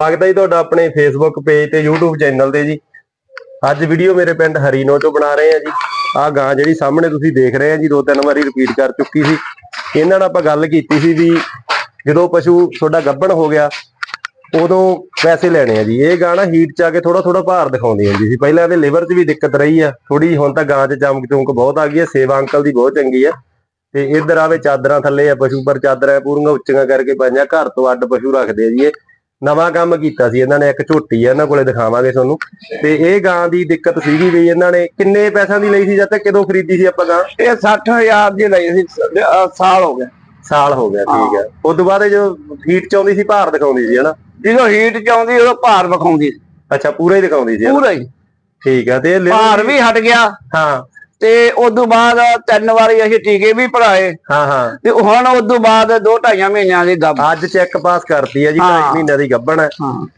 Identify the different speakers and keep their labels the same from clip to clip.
Speaker 1: ਸਵਾਗਤ ਹੈ ਜੀ ਤੁਹਾਡਾ ਆਪਣੇ ਫੇਸਬੁੱਕ ਪੇਜ ਤੇ YouTube ਚੈਨਲ ਤੇ ਜੀ। ਅੱਜ ਵੀਡੀਓ ਮੇਰੇ ਪਿੰਡ ਹਰੀਨੋ ਤੋਂ ਬਣਾ ਰਹੇ ਆ ਜੀ। ਆਹ ਗਾਂ ਜਿਹੜੀ ਸਾਹਮਣੇ ਤੁਸੀਂ ਦੇਖ ਰਹੇ ਆ ਜੀ, ਦੋ ਤਿੰਨ ਵਾਰੀ ਰਿਪੀਟ ਕਰ ਚੁੱਕੀ ਸੀ। ਇਹਨਾਂ ਨਾਲ ਆਪਾਂ ਗੱਲ ਕੀਤੀ ਸੀ ਵੀ ਜਦੋਂ ਪਸ਼ੂ ਤੁਹਾਡਾ ਗੱਭਣ ਹੋ ਗਿਆ, ਉਦੋਂ ਪੈਸੇ ਲੈਣੇ ਆ ਜੀ। ਇਹ ਗਾਂ ਨਾ ਹੀਟ ਚ ਆ ਕੇ ਥੋੜਾ ਥੋੜਾ ਭਾਰ ਦਿਖਾਉਂਦੀ ਹੁੰਦੀ ਸੀ। ਪਹਿਲਾਂ ਇਹਦੇ ਲਿਵਰ 'ਚ ਵੀ ਦਿੱਕਤ ਰਹੀ ਆ। ਥੋੜੀ ਹੁਣ ਤਾਂ ਗਾਂ 'ਚ ਚਮਕ ਚਮਕ ਬਹੁਤ ਆ ਗਈ ਹੈ ਸੇਵਾ ਅੰਕਲ ਦੀ ਬਹੁਤ ਚੰਗੀ ਆ। ਤੇ ਇੱਧਰ ਆਵੇ ਚਾਦਰਾਂ ਥੱਲੇ ਆ, ਪਸ਼ੂ ਪਰ ਚਾਦਰਾਂ ਪੂਰੀਆਂ ਉੱਚੀਆਂ ਕਰਕੇ ਪਾਈਆਂ। ਘਰ ਤੋਂ ਅੱਡ ਪਸ਼ੂ ਰੱਖਦੇ ਆ ਜੀ ਇਹ। ਨਵਾਂ ਕੰਮ ਕੀਤਾ ਸੀ ਇਹਨਾਂ ਨੇ ਇੱਕ ਝੋਟੀ ਆ ਇਹਨਾਂ ਕੋਲੇ ਦਿਖਾਵਾਂਗੇ ਤੁਹਾਨੂੰ। ਤੇ ਇਹ ਗਾਂ ਦੀ ਦਿੱਕਤ ਸੀਗੀ ਵੀ ਇਹਨਾਂ ਨੇ ਕਿੰਨੇ ਪੈਸਿਆਂ ਦੀ ਲਈ ਸੀ ਜਦ ਤੱਕ ਕਦੋਂ ਖਰੀਦੀ ਸੀ ਆਪਾਂ ਗਾਂ?
Speaker 2: ਇਹ 60000 ਦੀ ਲਈ ਸੀ ਅਹ ਸਾਲ ਹੋ ਗਿਆ।
Speaker 1: ਸਾਲ ਹੋ ਗਿਆ ਠੀਕ ਹੈ। ਉਸ ਤੋਂ ਬਾਅਦ ਇਹ ਜਦੋਂ ਹੀਟ ਚ ਆਉਂਦੀ ਸੀ ਭਾਰ ਦਿਖਾਉਂਦੀ ਸੀ ਹਨਾ?
Speaker 2: ਜਦੋਂ ਹੀਟ ਚ ਆਉਂਦੀ ਉਦੋਂ ਭਾਰ ਵਿਖਾਉਂਦੀ ਸੀ।
Speaker 1: ਅੱਛਾ ਪੂਰਾ ਹੀ ਦਿਖਾਉਂਦੀ ਸੀ ਹਨਾ?
Speaker 2: ਪੂਰਾ ਹੀ।
Speaker 1: ਠੀਕ ਹੈ ਤੇ ਇਹ
Speaker 2: ਭਾਰ ਵੀ ਹਟ ਗਿਆ।
Speaker 1: ਹਾਂ।
Speaker 2: ਤੇ ਉਸ ਤੋਂ ਬਾਅਦ ਤਿੰਨ ਵਾਰੀ ਅਸੀਂ ਟੀਕੇ ਵੀ ਭਰਾਏ।
Speaker 1: ਹਾਂ ਹਾਂ।
Speaker 2: ਤੇ ਹੁਣ ਉਸ ਤੋਂ ਬਾਅਦ ਦੋ ਢਾਈਆਂ ਮਹੀਨਿਆਂ ਦੀ ਗੱਭ
Speaker 1: ਅੱਜ ਚੈੱਕ ਪਾਸ ਕਰਤੀ ਹੈ ਜੀ। 2 ਮਹੀਨਿਆਂ ਦੀ ਗੱਭਣ ਹੈ।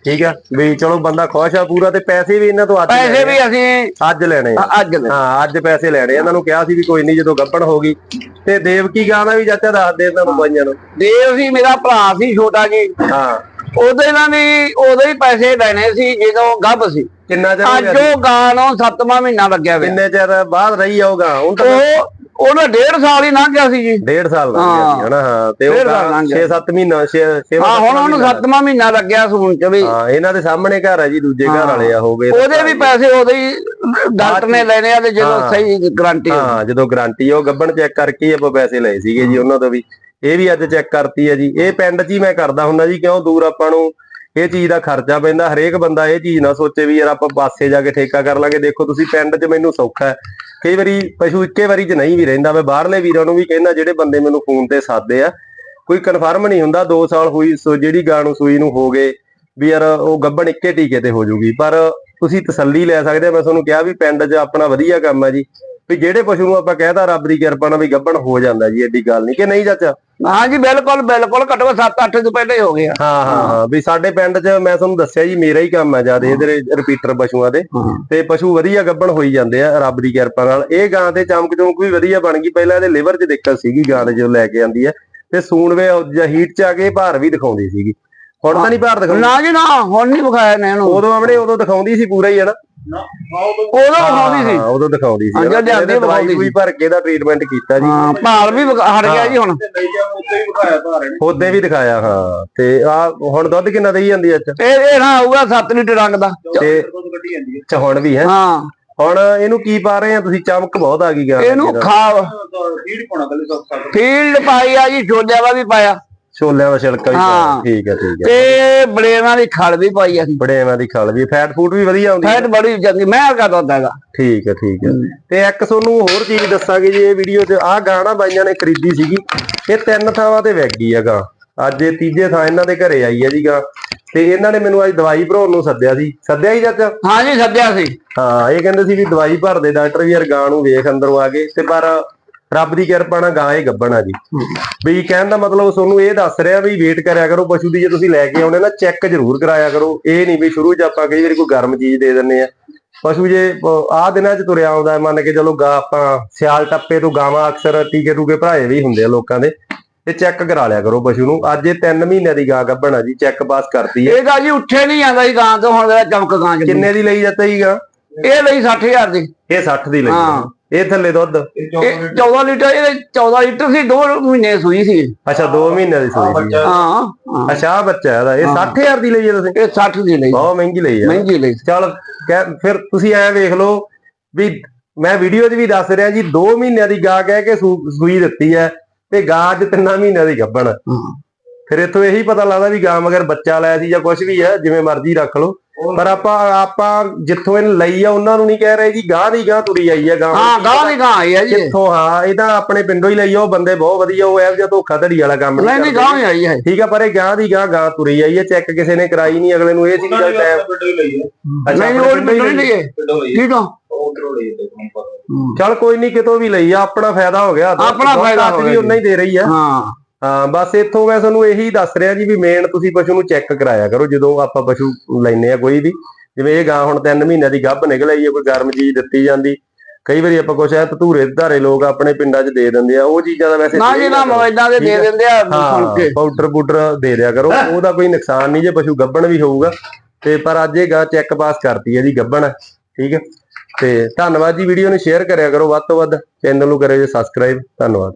Speaker 1: ਠੀਕ ਹੈ ਵੀ ਚਲੋ ਬੰਦਾ ਖੁਸ਼ ਆ ਪੂਰਾ ਤੇ ਪੈਸੇ ਵੀ ਇਹਨਾਂ ਤੋਂ ਅੱਜ
Speaker 2: ਪੈਸੇ ਵੀ ਅਸੀਂ।
Speaker 1: ਅੱਜ ਲੈਣੇ
Speaker 2: ਅੱਜ
Speaker 1: ਹਾਂ ਅੱਜ ਪੈਸੇ ਲੈਣੇ। ਇਹਨਾਂ ਨੂੰ ਕਿਹਾ ਸੀ ਵੀ ਕੋਈ ਨਹੀਂ ਜਦੋਂ ਗੱਭਣ ਹੋ ਗਈ। ਤੇ ਦੇਵਕੀ ਗਾਂ ਦਾ ਵੀ ਚਾਚਾ ਦੱਸ ਦੇ ਇਹਨਾਂ ਨੂੰ ਬਾਈਆਂ ਨੂੰ।
Speaker 2: ਦੇਵ ਸੀ ਮੇਰਾ ਭਰਾ ਸੀ ਛੋਟਾ ਜੀ।
Speaker 1: ਹਾਂ।
Speaker 2: ਉਹਦੇ ਨਾਲ ਵੀ ਉਦੋਂ ਹੀ ਪੈਸੇ ਲੈਣੇ ਸੀ ਜਦੋਂ ਗੱਭ ਸੀ।
Speaker 1: ਕਿੰਨਾ ਚਿਰ ਹੋ
Speaker 2: ਅੱਜ
Speaker 1: ਗਿਆ
Speaker 2: ਉਹ ਗਾਂ ਨੂੰ ਸੱਤਵਾਂ ਮਹੀਨਾ ਲੱਗਿਆ ਵੇ
Speaker 1: ਕਿੰਨੇ ਚਿਰ ਬਾਅਦ ਰਹੀ ਆਉਗਾ ਹੁਣ ਤਾਂ
Speaker 2: ਉਹ ਉਹਦਾ ਡੇਢ ਸਾਲ ਹੀ ਲੰਘ ਗਿਆ ਸੀ ਜੀ।
Speaker 1: ਡੇਢ ਸਾਲ ਦਾ
Speaker 2: ਹਾਂ।
Speaker 1: ਸੀ ਹਨਾ ਹਾਂ। ਤੇ ਉਹ
Speaker 2: ਡੇਢ ਸਾਲ ਲੰਘ ਗਿਆ।
Speaker 1: 6-7 ਮਹੀਨਾ 6
Speaker 2: ਹਾਂ ਹੁਣ ਉਹਨੂੰ ਸੱਤਵਾਂ ਮਹੀਨਾ ਲੱਗਿਆ ਸੂਣ ਚ ਵੀ।
Speaker 1: ਹਾਂ ਇਹਨਾਂ ਦੇ ਸਾਹਮਣੇ ਘਰ ਹੈ ਜੀ ਦੂਜੇ ਘਰ ਵਾਲੇ ਆ ਹੋ ਗਏ
Speaker 2: ਉਹਦੇ ਵੀ ਪੈਸੇ ਉਹਦੇ ਹੀ ਡਾਕਟਰ ਨੇ ਲੈਣੇ ਆ ਤੇ ਜਦੋਂ
Speaker 1: ਹਾਂ।
Speaker 2: ਸਹੀ ਗਾਰੰਟੀ
Speaker 1: ਹਾਂ ਜਦੋਂ ਗਾਰੰਟੀ ਉਹ ਗੱਬਣ ਚੈੱਕ ਕਰਕੇ ਹੀ ਆਪਾਂ ਪੈਸੇ ਲਏ ਸੀਗੇ ਜੀ ਉਹਨਾਂ ਤੋਂ ਵੀ। ਇਹ ਵੀ ਅੱਜ ਚੈੱਕ ਕਰਤੀ ਹੈ ਜੀ। ਇਹ ਪਿੰਡ 'ਚ ਹੀ ਮੈਂ ਕਰਦਾ ਹੁੰਦਾ ਜੀ, ਕਿਉਂ ਦੂਰ ਆਪਾਂ ਨੂੰ ਇਹ ਚੀਜ਼ ਦਾ ਖਰਚਾ ਪੈਂਦਾ, ਹਰੇਕ ਬੰਦਾ ਇਹ ਚੀਜ਼ ਨਾ ਸੋਚੇ ਵੀ ਯਾਰ ਆਪਾਂ ਪਾਸੇ ਜਾ ਕੇ ਠੇਕਾ ਕਰ ਲਾਂਗੇ। ਦੇਖੋ ਤੁਸੀਂ ਪਿੰਡ 'ਚ ਮੈਨੂੰ ਸੌਖਾ ਹੈ। ਕਈ ਵਾਰੀ ਪਸ਼ੂ ਇੱਕੇ ਵਾਰੀ 'ਚ ਨਹੀਂ ਵੀ ਰਹਿੰਦਾ, ਮੈਂ ਬਾਹਰਲੇ ਵੀਰਾਂ ਨੂੰ ਵੀ ਕਹਿੰਦਾ ਜਿਹੜੇ ਬੰਦੇ ਮੈਨੂੰ ਫੋਨ ਤੇ ਸਾਦੇ ਆ, ਕੋਈ ਕਨਫਰਮ ਨਹੀਂ ਹੁੰਦਾ 2 ਸਾਲ ਹੋਈ, ਸੋ ਜਿਹੜੀ ਗਾਂ ਨੂੰ ਸੂਈ ਨੂੰ ਹੋ ਗਏ, ਵੀ ਯਾਰ ਉਹ ਗੱਬਣ ਇੱਕੇ ਟੀਕੇ ਤੇ ਹੋ ਜੂਗੀ। ਪਰ ਤੁਸੀਂ ਤਸੱਲੀ ਲੈ ਸਕਦੇ ਆ, ਮੈਂ ਤੁਹਾਨੂੰ ਕਿਹਾ ਵੀ ਪਿੰਡ 'ਚ ਆਪਣਾ ਵਧੀਆ ਕੰਮ ਹੈ ਜੀ। ਵੀ ਜਿਹੜੇ ਪਸ਼ੂ ਨੂੰ ਆਪਾਂ ਕਹਿਤਾ ਰੱਬ ਦੀ ਕਿਰਪਾ ਨਾਲ ਵੀ ਗੱਬਣ ਹੋ ਜਾਂਦਾ ਜੀ ਐਡੀ ਗੱਲ ਨਹੀਂ ਕਿ ਨਹੀਂ ਚਾਚਾ?
Speaker 2: ਹਾਂ ਜੀ ਬਿਲਕੁਲ ਬਿਲਕੁਲ ਘੱਟੋ 7-8 ਤੋਂ ਪਹਿਲੇ ਹੋ ਗਿਆ
Speaker 1: ਹਾਂ ਹਾਂ ਹਾਂ ਵੀ ਸਾਡੇ ਪਿੰਡ 'ਚ ਮੈਂ ਤੁਹਾਨੂੰ ਦੱਸਿਆ ਜੀ ਮੇਰਾ ਹੀ ਕੰਮ ਹੈ ਜ਼ਿਆਦਾ ਇਹਦੇ ਰਿਪੀਟਰ ਪਸ਼ੂਆਂ ਦੇ। ਤੇ ਪਸ਼ੂ ਵਧੀਆ ਗੱਬਣ ਹੋਈ ਜਾਂਦੇ ਆ ਰੱਬ ਦੀ ਕਿਰਪਾ ਨਾਲ। ਇਹ ਗਾਂ ਤੇ ਚਮਕ ਚਮਕ ਵੀ ਵਧੀਆ ਬਣ ਗਈ ਪਹਿਲਾਂ ਇਹਦੇ ਲਿਵਰ 'ਚ ਦਿੱਕਤ ਸੀਗੀ ਗਾਂ ਦੇ ਜਦੋਂ ਲੈ ਕੇ ਆਂਦੀ ਹੈ ਤੇ ਸੂਣਵੇ ਜਾਂ ਹੀਟ 'ਚ ਆ ਕੇ ਭਾਰ ਵੀ ਦਿਖਾਉਂਦੀ ਸੀਗੀ। ਹੁਣ ਤਾਂ ਨਹੀਂ ਭਾਰ ਦਿਖਾਉਂਦੀ।
Speaker 2: ਨਾ ਜੀ ਨਾ ਹੁਣ ਨਹੀਂ ਵਿਖਾਇਆ ਨੇ ਇਹਨੂੰ
Speaker 1: ਉਦੋਂ ਆਪਣੇ ਉਦੋਂ ਦਿਖਾਉਂਦੀ ਸੀ ਪੂਰਾ ਹੀ ਹੈ ਨਾ
Speaker 2: ਉਦੋਂ ਵਿਖਾਉਂਦੀ ਸੀ।
Speaker 1: ਹਾਂ, ਉਦੋਂ ਦਿਖਾਉਂਦੀ ਸੀ।
Speaker 2: ਹਾਂ,
Speaker 1: ਹਨਾ?
Speaker 2: ਜਦ ਜਾਂਦੀ
Speaker 1: ਇਹਦੇ ਦਵਾਈ ਦਵੂਈ ਭਰ ਕੇ ਦਾ ਟ੍ਰੀਟਮੈਂਟ ਕੀਤਾ ਜੀ।
Speaker 2: ਹਾਂ ਭਾਰ ਵੀ ਵਿਖਾ- ਹਟ ਗਿਆ ਜੀ ਹੁਣ।
Speaker 1: ਉਹਦੇ ਵੀ ਦਿਖਾਇਆ ਹਾਂ। ਤੇ ਆ ਹੁਣ ਦੁੱਧ ਕਿੰਨਾ ਦੇਈ ਜਾਂਦੀ ਐ
Speaker 2: ਇਹ ਇਹ ਨਾ ਆਊਗਾ 7 ਲੀਟਰ ਰੰਗ ਦਾ।
Speaker 1: ਤੇ ਅੱਛਾ ਹੁਣ ਵੀ ਹੈ।
Speaker 2: ਹਾਂ।
Speaker 1: ਹੁਣ ਇਹਨੂੰ ਕੀ ਪਾ ਰਹੇ ਆ ਤੁਸੀਂ? ਚਮਕ ਬਹੁਤ ਆ ਗਈ ਗਾ।
Speaker 2: ਇਹਨੂੰ ਖਾ ਫੀਲਡ ਪਾਈ ਆ ਜੀ ਛੋਲਿਆਂ ਦਾ ਵੀ ਪਾਇਆ।
Speaker 1: ਛੋਲਿਆਂ ਦਾ ਛਿਲਕਾ ਵੀ
Speaker 2: ਹਾਂ।
Speaker 1: ਠੀਕ ਹੈ ਠੀਕ ਹੈ।
Speaker 2: ਤੇ ਬਲੇਵਾਂ ਦੀ ਖਲ ਵੀ ਪਾਈ ਆ
Speaker 1: ਬੜੇਵਾਂ ਦੀ ਖਲ ਵੀ। ਫੈਟ ਫੂਡ ਵੀ ਵਧੀਆ ਆਉਂਦੀ ਹੈ।
Speaker 2: ਫੈਟ ਬੜੀ ਜਾਂਦੀ ਮੈਂ ਕਾ ਦੁੱਧ ਹੈਗਾ।
Speaker 1: ਠੀਕ ਹੈ ਠੀਕ ਹੈ। ਤੇ ਇੱਕ ਤੁਹਾਨੂੰ ਹੋਰ ਚੀਜ਼ ਦੱਸਾਂਗੇ ਜੀ ਇਹ ਵੀਡੀਓ 'ਚ ਆਹ ਗਾਣਾ ਬਾਈਆਂ ਨੇ ਖਰੀਦੀ ਸੀਗੀ। ਇਹ ਤਿੰਨ ਥਾਵਾਂ ਤੇ ਵਿਕ ਗਈ ਹੈਗਾ। ਅੱਜ ਇਹ ਤੀਜੇ ਥਾਂ ਇਹਨਾਂ ਦੇ ਘਰੇ ਆਈ ਹੈ ਜੀ ਗਾਂ। ਤੇ ਇਹਨਾਂ ਨੇ ਮੈਨੂੰ ਅੱਜ ਦਵਾਈ ਭਰਾਉਣ ਨੂੰ ਸੱਦਿਆ ਸੀ। ਸੱਦਿਆ ਹੀ ਚਾਚਾ
Speaker 2: ਹਾਂ ਜੀ ਸੱਦਿਆ ਸੀ।
Speaker 1: ਹਾਂ ਇਹ ਕਹਿੰਦੇ ਸੀ ਵੀ ਦਵਾਈ ਭਰਦੇ ਡਾਕਟਰ ਵੀ ਯਾਰ ਗਾਂ ਨੂੰ ਵੇਖ ਅੰਦਰੋਂ ਆ ਕੇ। ਤੇ ਪਰ ਰੱਬ ਦੀ ਕਿਰਪਾ ਨਾਲ ਗਾਂ ਇਹ ਗੱਭਣ ਆ ਜੀ। ਵੀ ਕਹਿਣ ਦਾ ਮਤਲਬ ਤੁਹਾਨੂੰ ਇਹ ਦੱਸ ਰਿਹਾ ਵੀ ਵੇਟ ਕਰਿਆ ਕਰੋ ਪਸ਼ੂ ਦੀ ਜੇ ਤੁਸੀਂ ਲੈ ਕੇ ਆਉਣੇ ਨਾ ਚੈੱਕ ਜ਼ਰੂਰ ਕਰਾਇਆ ਕਰੋ। ਇਹ ਨਹੀਂ ਵੀ ਸ਼ੁਰੂ 'ਚ ਆਪਾਂ ਕਈ ਵਾਰੀ ਕੋਈ ਗਰਮ ਚੀਜ਼ ਦੇ ਦਿੰਨੇ ਆ। ਪਸ਼ੂ ਜੇ ਆਹ ਦਿਨਾਂ 'ਚ ਤੁਰਿਆ ਆਉਂਦਾ ਮੰਨ ਕੇ ਚਲੋ ਗਾ ਆਪਾਂ ਸਿਆਲ ਟੱਪੇ ਤੋਂ ਗਾਵਾਂ ਅਕਸਰ ਟੀਕੇ ਟੂਕੇ ਭਰਾਏ ਵੀ ਹੁੰਦੇ ਆ ਲੋਕਾਂ ਦੇ। ਤੇ ਚੈੱਕ ਕਰਾ ਲਿਆ ਕਰੋ ਪਸ਼ੂ ਨੂੰ। ਅੱਜ ਇਹ 3 ਮਹੀਨਿਆਂ ਦੀ ਗਾਂ ਗੱਭਣ ਆ ਜੀ ਚੈੱਕ ਪਾਸ ਕਰਤੀ ਹੈ
Speaker 2: ਇਹ ਗਾ ਜੀ ਉੱਠੇ ਨਹੀਂ ਜਾਂਦਾ ਜੀ ਗਾਂ ਤੋਂ ਹੁਣ ਜਿਹੜਾ ਚਮਕ ਗਾਂ
Speaker 1: ਕਿੰਨੇ ਦੀ ਲਈ ਜਾਂਦਾ ਜੀ ਗਾਂ?
Speaker 2: ਇਹ ਲਈ 60000 ਦੀ।
Speaker 1: ਇਹ 60 ਦੀ ਲਈ
Speaker 2: ਹਾਂ।
Speaker 1: ਇਹ ਥੱਲੇ ਦੁੱਧ।
Speaker 2: ਇਹ 14 ਲੀਟਰ। ਇਹ 14 ਲੀਟਰ ਸੀ ਦੋ ਮਹੀਨੇ ਸੂਈ ਸੀ।
Speaker 1: ਅੱਛਾ 2 ਮਹੀਨਿਆਂ ਦੀ ਸੂਈ ਸੀ।
Speaker 2: ਹਾਂ।
Speaker 1: ਅੱਛਾ ਬੱਚਾ ਇਹਦਾ। ਇਹ 60000 ਦੀ ਲਈ ਤੁਸੀਂ?
Speaker 2: ਇਹ 60 ਦੀ ਲਈ।
Speaker 1: ਬਹੁਤ ਮਹਿੰਗੀ ਲਈ ਹੈ।
Speaker 2: ਮਹਿੰਗੀ ਲਈ।
Speaker 1: ਚਲ ਫਿਰ ਤੁਸੀਂ ਐ ਵੇਖ ਲਓ ਵੀ ਮੈਂ ਵੀਡੀਓ 'ਚ ਵੀ ਦੱਸ ਰਿਹਾ ਜੀ 2 ਮਹੀਨਿਆਂ ਦੀ ਗਾਂ ਕਹਿ ਕੇ ਸੂਈ ਦਿੱਤੀ ਹੈ ਤੇ ਗਾਂ ਅੱਜ 3 ਮਹੀਨਿਆਂ ਦੀ ਗੱਭਣ। ਫਿਰ ਇੱਥੋਂ ਇਹੀ ਪਤਾ ਲੱਗਦਾ ਵੀ ਗਾਂ ਮਗਰ ਬੱਚਾ ਲਾਇਆ ਸੀ ਜਾਂ ਕੁਝ ਵੀ ਹੈ ਜਿਵੇਂ ਮਰਜ਼ੀ ਰੱਖ ਲਓ। ਪਰ ਆਪਾਂ ਆਪਾਂ ਜਿੱਥੋਂ ਇਹਨ ਲਈ ਆ ਉਹਨਾਂ ਨੂੰ ਨਹੀਂ ਕਹਿ ਰਹੇ ਜੀ ਗਾਂ ਦੀ ਗਾਂ ਤੁਰੀ ਆਈ ਹੈ ਗਾਂ
Speaker 2: ਹਾਂ ਗਾਂ ਦੀ ਗਾਂ ਆਈ ਹੈ ਜੀ।
Speaker 1: ਕਿੱਥੋਂ? ਹਾਂ ਇਹ ਤਾਂ ਆਪਣੇ ਪਿੰਡੋਂ ਹੀ ਲਈ ਆ ਉਹ ਬੰਦੇ ਬਹੁਤ ਵਧੀਆ ਉਹ ਐਵ ਜਿਹਾ ਧੋਖਾ ਧੜੀ ਵਾਲਾ ਕੰਮ
Speaker 2: ਨਹੀਂ ਨਹੀਂ। ਗਾਂ ਹੀ ਆਈ ਹੈ
Speaker 1: ਠੀਕ ਆ ਪਰ ਇਹ ਗਾਂ ਦੀ ਗਾਂ ਗਾਂ ਤੁਰੀ ਆਈ ਹੈ ਚੈੱਕ ਕਿਸੇ ਨੇ ਕਰਾਈ ਨਹੀਂ ਅਗਲੇ ਨੂੰ ਇਹ ਸੀ ਕਿ ਚੱਲ ਟਾਈਮ ਅੱਛਾ
Speaker 2: ਨਹੀਂ ਉਹ
Speaker 1: ਪਿੰਡੋਂ ਹੀ
Speaker 2: ਨਹੀਂ
Speaker 1: ਲਈ।
Speaker 2: ਲਈਏ। ਠੀਕ ਆ।
Speaker 1: ਚੱਲ ਕੋਈ ਨਹੀਂ ਕਿਤੋਂ ਵੀ ਲਈ ਆ ਆਪਣਾ ਫਾਇਦਾ ਹੋ ਗਿਆ।
Speaker 2: ਆਪਣਾ ਹੋ
Speaker 1: ਵੀ ਉਨਾ ਹੀ ਦੇ ਰਹੀ ਆ।
Speaker 2: ਹਾਂ।
Speaker 1: ਹਾਂ ਬਸ ਇੱਥੋਂ ਮੈਂ ਤੁਹਾਨੂੰ ਇਹੀ ਦੱਸ ਰਿਹਾ ਜੀ ਵੀ ਮੇਨ ਤੁਸੀਂ ਪਸ਼ੂ ਨੂੰ ਚੈੱਕ ਕਰਾਇਆ ਕਰੋ ਜਦੋਂ ਆਪਾਂ ਪਸ਼ੂ ਲੈਨੇ ਆ ਕੋਈ ਵੀ। ਜਿਵੇਂ ਇਹ ਗਾਂ ਹੁਣ 3 ਮਹੀਨਿਆਂ ਦੀ ਗੱਭ ਨਿਕਲ ਆਈ ਹੈ ਕੋਈ ਗਰਮ ਚੀਜ਼ ਦਿੱਤੀ ਜਾਂਦੀ। ਕਈ ਵਾਰੀ ਆਪਾਂ ਕੁਛ ਐ ਧਤੂਰੇ ਧਾਰੇ ਲੋਕ ਆਪਣੇ ਪਿੰਡਾਂ 'ਚ ਦੇ ਦਿੰਦੇ ਆ ਉਹ ਚੀਜ਼ਾਂ ਦਾ ਵੈਸੇ
Speaker 2: ਨਾ ਜੀ ਨਾ। ਮੋਇਦਾਂ ਦੇ ਦੇ। ਦਿੰਦੇ ਆ ਸੁਣ ਕੇ।
Speaker 1: ਪਾਊਡਰ ਪੂਡਰ ਦੇ ਦਿਆ ਕਰੋ ਉਹਦਾ ਕੋਈ ਨੁਕਸਾਨ ਨਹੀਂ ਜੇ ਪਸ਼ੂ ਗੱਭਣ ਵੀ ਹੋਊਗਾ। ਤੇ ਪਰ ਅੱਜ ਇਹ ਗਾ ਚੈੱਕ ਪਾਸ ਕਰਤੀ ਹੈ ਜੀ ਗੱਭਣ। ਹੈ, ਠੀਕ ਹੈ? ਤੇ ਧੰਨਵਾਦ ਜੀ ਵੀਡੀਓ ਨੂੰ ਸ਼ੇਅਰ ਕਰਿਆ ਕਰੋ ਵੱਧ ਤੋਂ ਵੱਧ। ਚੈਨਲ ਨੂੰ ਕਰਿਓ ਜੀ ਸਬਸਕ੍ਰਾਈਬ ਧੰਨਵਾਦ।